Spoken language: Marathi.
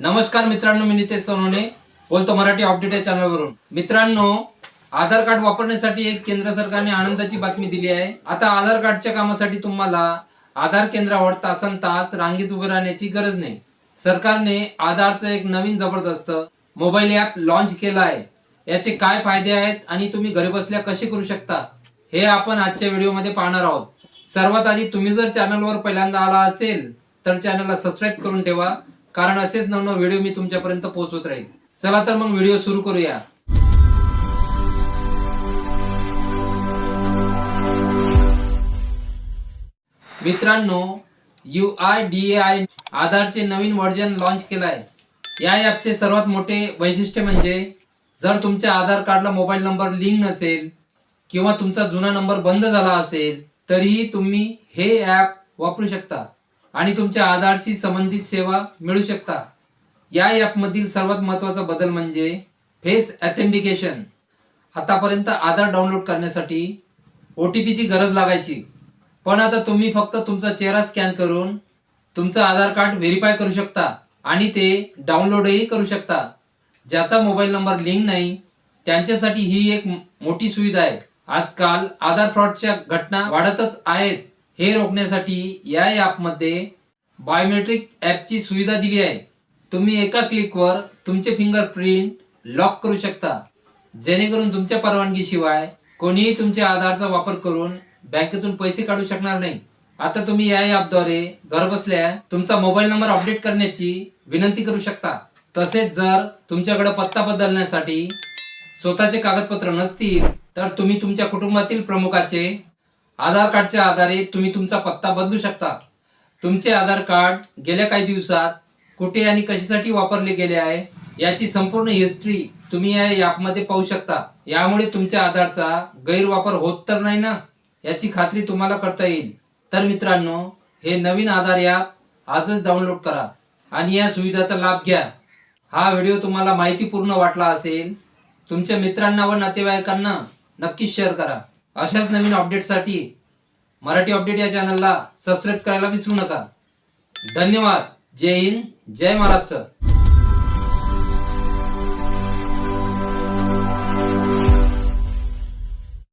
नमस्कार मित्रांनो मी नितेश सोनवणे. बोलतो मराठी अपडेट या चॅनलवरून. मित्रांनो आधार कार्ड वापरण्यासाठी एक केंद्र सरकारने आनंदाची बातमी दिली आहे. आता आधार कार्डच्या कामासाठी तुम्हाला आधार केंद्रावर तासन तास रांगेत उभे राहण्याची गरज नाही. सरकारने आधारचं एक नवीन जबरदस्त मोबाईल ॲप लॉन्च केलं आहे. याचे काय फायदे आहेत आणि तुम्ही घरी बसल्या कसे करू शकता हे आपण आजच्या व्हिडिओमध्ये पाहणार आहोत. सर्वात आधी तुम्ही जर चॅनलवर पहिल्यांदा आला असेल तर चॅनलला सबस्क्राईब करून ठेवा. कारण असेच नवनव व्हिडिओ मी तुमच्यापर्यंत पोहोचवत राहील चला तर मग व्हिडिओ सुरू करूया. मित्रांनो यू आय डी आय आधारचे नवीन व्हर्जन लॉन्च केलं आहे या ॲपचे सर्वात मोठे वैशिष्ट्य म्हणजे जर तुमच्या आधार कार्डला मोबाईल नंबर लिंक नसेल किंवा तुमचा जुना नंबर बंद झाला असेल तरीही तुम्ही हे ॲप वापरू शकता. आणि तुमच्या आधारशी संबंधित सेवा मिळू शकता. या ॲपमधील सर्वात महत्त्वाचा बदल म्हणजे फेस ॲथेंटिकेशन आतापर्यंत आधार डाउनलोड करण्यासाठी ओ टी पीची गरज लागायची. पण आता तुम्ही फक्त तुमचा चेहरा स्कॅन करून तुमचं आधार कार्ड व्हेरीफाय करू शकता आणि ते डाउनलोडही करू शकता. ज्याचा मोबाईल नंबर लिंक नाही त्यांच्यासाठी ही एक मोठी सुविधा आहे. आजकाल आधार फ्रॉडच्या घटना वाढतच आहेत. हे रोखण्यासाठी या ॲपमध्ये बायोमेट्रिक ॲपची सुविधा दिली आहे. तुम्ही एका क्लिकवर तुमचे फिंगरप्रिंट लॉक करू शकता. जेणेकरून तुमच्या परवानगीशिवाय कोणीही तुमच्या आधारचा वापर करून बँकेतून पैसे काढू शकणार नाही. आता तुम्ही या ॲपद्वारे घरबसल्या तुमचा मोबाईल नंबर अपडेट करण्याची विनंती करू शकता. तसेच जर तुमच्याकडे पत्ता बदलण्यासाठी स्वतःचे कागदपत्र नसतील तर तुम्ही तुमच्या कुटुंबातील प्रमुखाचे आधार कार्डच्या आधारे तुम्ही तुमचा पत्ता बदलू शकता. तुमचे आधार कार्ड गेल्या काही दिवसात कुठे आणि कशासाठी वापरले गेले आहे याची संपूर्ण हिस्ट्री तुम्ही या ॲपमध्ये पाहू शकता. यामुळे तुमच्या आधारचा गैरवापर होत तर नाही ना? याची खात्री तुम्हाला करता येईल. तर मित्रांनो हे नवीन आधार ॲप आजच डाउनलोड करा आणि या सुविधाचा लाभ घ्या. हा व्हिडिओ तुम्हाला माहितीपूर्ण वाटला असेल तुमच्या मित्रांना व नातेवाईकांना नक्कीच शेअर करा. अशाच नवीन अपडेटसाठी मराठी अपडेट या चॅनलला सबस्क्राईब करायला विसरू नका. धन्यवाद. जय हिंद. जय महाराष्ट्र.